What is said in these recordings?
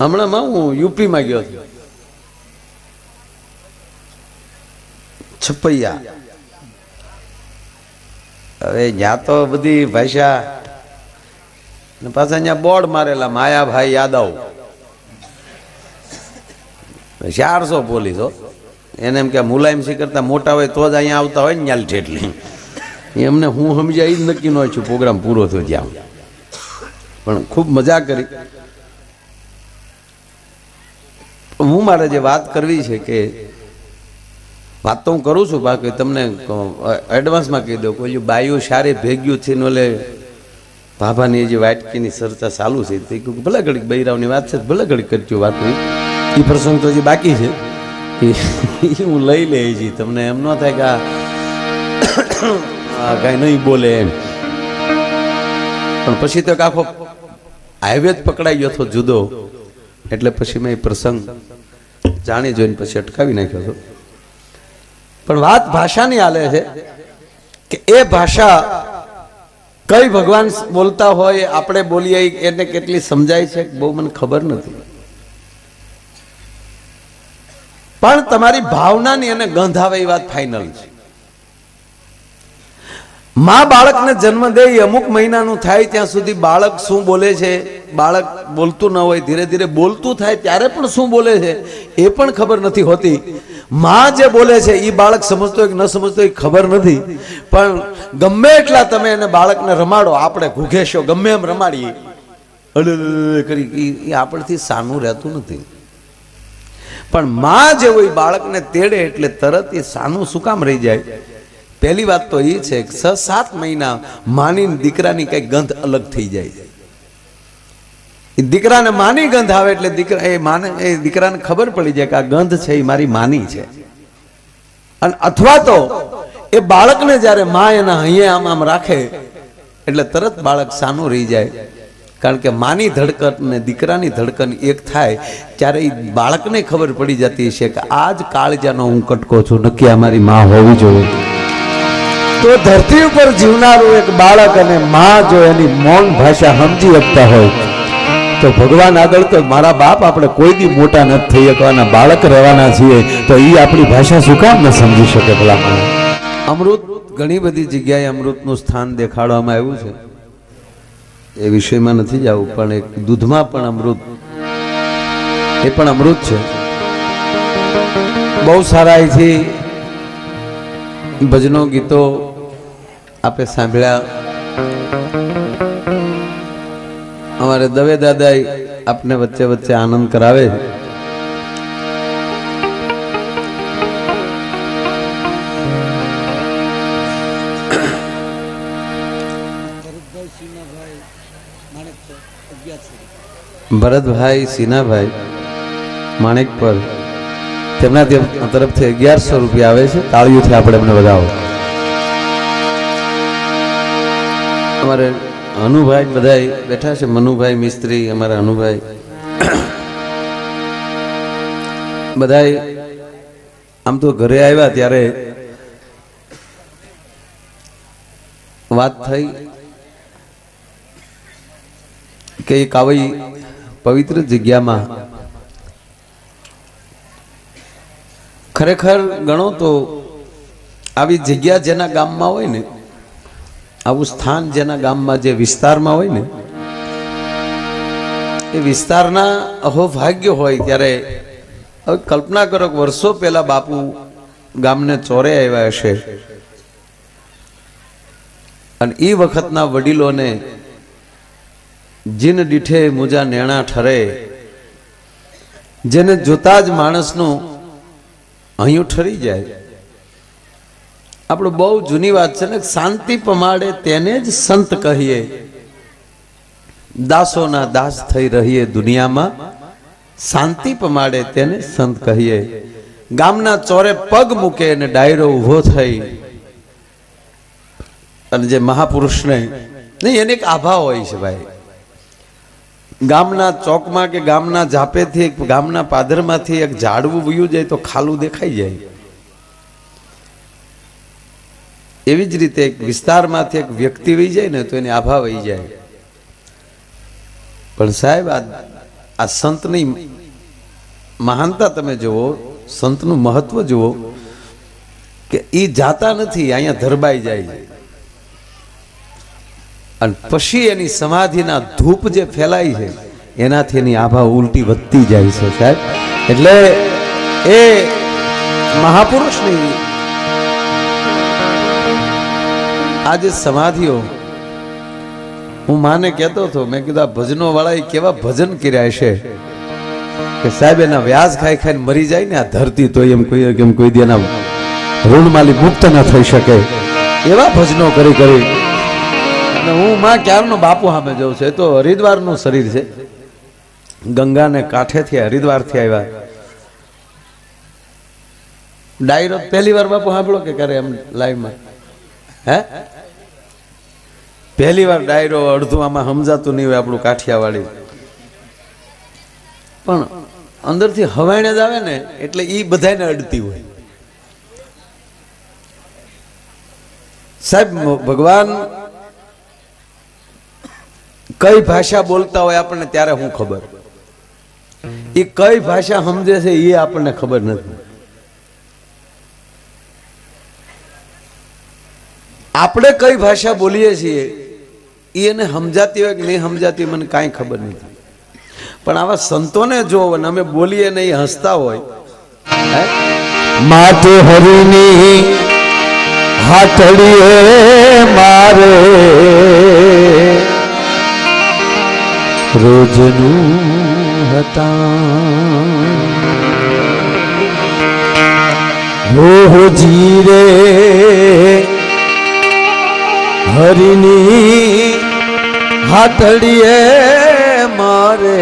હમણાંમાં હું યુપીમાં ગયો હતો છપૈયા. હવે ત્યાં તો બધી ભાષા ને પાછા અહીંયા બોર્ડ મારેલા માયાભાઈ યાદવ. ચારસો પોલીસો એને એમ કે મુલાયમસી કરતા મોટા હોય તો જ અહીંયા આવતા હોય ને ન્યાલ ઠેટલી એમને હું સમજ્યા એ જ નક્કી ન છું, પ્રોગ્રામ પૂરો થયો ત્યાં પણ ખૂબ મજા કરી હું મારે જે વાત કરવી છે કે વાત તો હું કરું છું, બાકી તમને એડવાન્સમાં કહી દઉં, કોઈ બાયું સારી ભેગ્યું છે ને ઓલે ભાભાની જે વાટકીની ચર્ચા ચાલુ છે, તે કહ્યું કે ભલે ઘડીક બૈરાવની વાત છે, ભલે ઘડીક કરજો વાત એ પ્રસંગ તો હજી બાકી છે. એ હું લઈ લે છી તમને એમ ન થાય કે આ કાંઈ નહીં બોલે એમ. પણ પછી તો આખો હાઈવે જ પકડાઈ ગયો હતો જુદો. એટલે પછી મેં એ પ્રસંગ જાણી જોઈને પછી અટકાવી નાખ્યો હતો. પણ વાત ભાષાની આલે છે કે એ ભાષા કઈ ભગવાન બોલતા હોય, આપણે બોલીએ, એને કેટલી સમજાય છે, બહુ મને ખબર નથી. પણ તમારી ભાવનાની અને ગંધ આવે એ વાત ફાઇનલ છે. માં બાળકને જન્મ દે અમુક મહિનાનું થાય, ત્યાં સુધી બાળક શું બોલે છે? બાળક બોલતું ન હોય, ધીરે ધીરે બોલતું થાય, ત્યારે પણ શું બોલે છે? એ પણ ખબર નથી હોતી. માં જે બોલે છે એ બાળક સમજતો કે ન સમજતો એ ખબર નથી. પણ ગમે એટલા તમે એને બાળકને રમાડો, આપણે ઘૂઘેશો ગમે એમ રમાડીએ. કરી એ આપણથી સાનું રહેતું નથી. પણ માં જે હોય બાળકને તેડે એટલે તરત એ સાનું શું કામ રહી જાય? પહેલી વાત તો એ છે કે છ સાત મહિના માની દીકરાની કઈ ગંધ અલગ થઈ જાય. દીકરાને માની ગંધ આવે એટલે દીકરા એ માને એ દીકરાને ખબર પડી જાય કે આ ગંધ છે, એ મારી માની છે. અને અથવા તો એ બાળકને જ્યારે મા એના અહીંયા આમ આમ રાખે, એટલે તરત બાળક સાનું રહી જાય. કારણ કે માની ધડકન ને દીકરાની ધડકન એક થાય, ત્યારે એ બાળકને ખબર પડી જતી છે કે આ જ કાળજાનો હું કટકો છું, નક્કી મારી મા હોવી જોઈએ. તો ધરતી ઉપર જીવનારું એક બાળક અને મા જો એની મૌન ભાષા સમજી શકતા હોય, તો ભગવાન આગળ તો મારા બાપ આપણે કોઈ દી મોટા નથી થઈ શકવાના બાળક રહેવાના છીએ, તો એ આપણી ભાષા શું કામ ન સમજી શકે પેલા અમૃત, ઘણી બધી જગ્યાએ અમૃતનું સ્થાન દેખાડવામાં આવ્યું છે. એ વિષયમાં નથી જવું, પણ એક દૂધમાં પણ અમૃત, એ પણ અમૃત છે. બહુ સારા અહીંથી ભજનો ગીતો આપે સાંભળ્યા. અમારે દવે દાદા આપને વચ્ચે વચ્ચે આનંદ કરાવે ભરતભાઈ સિન્હાભાઈ માણેક પર તેમના તરફથી અગિયારસો રૂપિયા આવે છે. તાળીઓથી આપણે એમને વધાવો. અમારે અનુભાઈ બધા બેઠા છે, મનુભાઈ, મિસ્ત્રી, અમારા અનુભાઈ. બધા આમ તો ઘરે આવ્યા ત્યારે વાત થઈ કે એક આવી પવિત્ર જગ્યામાં ખરેખર ગણો તો આવી જગ્યા જેના ગામમાં હોય ને આવું સ્થાન જેના ગામમાં જે વિસ્તારમાં હોય ને, એ વિસ્તારના અહોભાગ્ય હોય ત્યારે, હવે કલ્પના કરો કે વર્ષો પહેલા બાપુ ગામને ચોરે આવ્યા હશે. અને એ વખતના વડીલોને જીન દીઠે મુજા નેણા ઠરે, જેને જોતા જ માણસનું અહીં ઠરી જાય. આપણું બહુ જૂની વાત છે ને, શાંતિ પમાડે તેને જ સંત કહીએ. દાસોના દાસ થઈ રહીએ દુનિયામાં, શાંતિ પમાડે તેને સંત કહીએ. ગામના ચોરે પગ મૂકે અને ડાયરો ઊભો થઈ. અને જે મહાપુરુષને, નહીં, એને એક આભા હોય છે ભાઈ. ગામના ચોકમાં કે ગામના ઝાપેથી, ગામના પાદરમાંથી એક ઝાડવું વયું જાય તો ખાલું દેખાઈ જાય. એવી જ રીતે એક વિસ્તારમાંથી એક વ્યક્તિ વહી જાય ને તો એની આભા વહી જાય. પણ સાહેબ, આ આ સંતની મહાનતા તમે જુઓ, સંતનું મહત્વ જુઓ, કે એ જાતા નથી, અહીંયા ધરબાઈ જાય. છે અને પછી એની સમાધિના ધૂપ જે ફેલાય છે, એનાથી એની આભા ઉલટી વધતી જાય છે સાહેબ. એટલે એ મહાપુરુષની આજે સમાધિઓ. હું માને કહેતો હતો, મેં કીધું, આ ભજનો એ કેવા ભજન કર્યા છે? કે સાહેબ, એના વ્યાજ ખાઈ ખાઈને મરી જાય ને, આ ધરતી તો એમ કોઈ કેમ કોઈ દી એના ઋણમાલી મુક્ત ન થઈ શકે. એવા ભજનો કરી કરી. અને હું માં ક્યારનો બાપુ સામે જઉં છું? એ તો હરિદ્વારનું શરીર છે. ગંગાને કાંઠેથી હરિદ્વારથી આવ્યા. ડાયરો પહેલી વાર બાપુ સાંભળો કે કરે એમ લાઈવમાં હે? પહેલી વાર ડાયરો અડધું આમાં સમજાતું નહીં હોય આપણું કાઠિયાવાડી. પણ અંદરથી હવાઈને જ આવે ને, એટલે એ બધાને અડતી હોય. સાહેબ ભગવાન કઈ ભાષા બોલતા હોય આપણને ત્યારે હું ખબર. એ કઈ ભાષા સમજે છે એ આપણને ખબર નથી. આપણે કઈ ભાષા બોલીએ છીએ એ એને સમજાતી હોય કે નહીં સમજાતી મને કાંઈ ખબર નથી. પણ આવા સંતોને જો અને અમે બોલીએ ને એ હસતા હોય? માથે હરિની હાથડીએ મારે. રોજનું હતા હો જીરે હરિની હાથડીએ મારે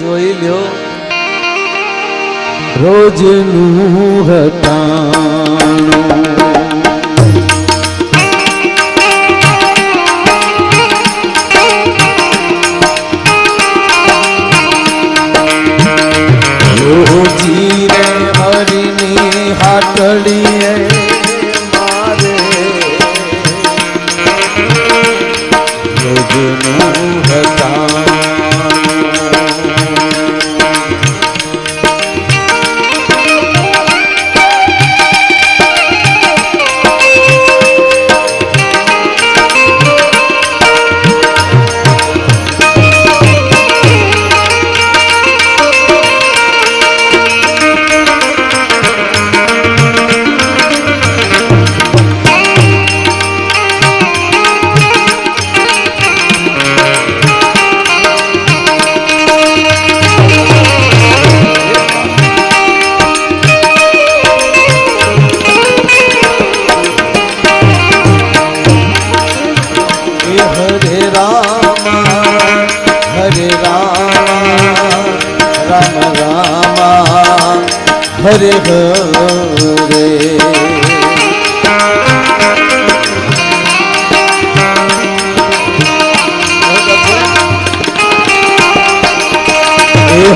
જોઈ લ્યો. રોજનું હટાણું રોજનું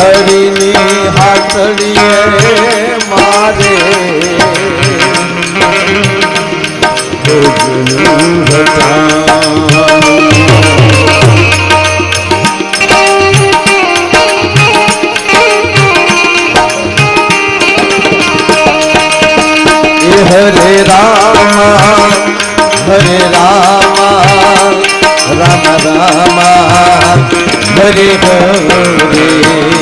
હરિની હાથડીએ મારે. હરે રામ હરે રામ રામ રામ હરે હરે.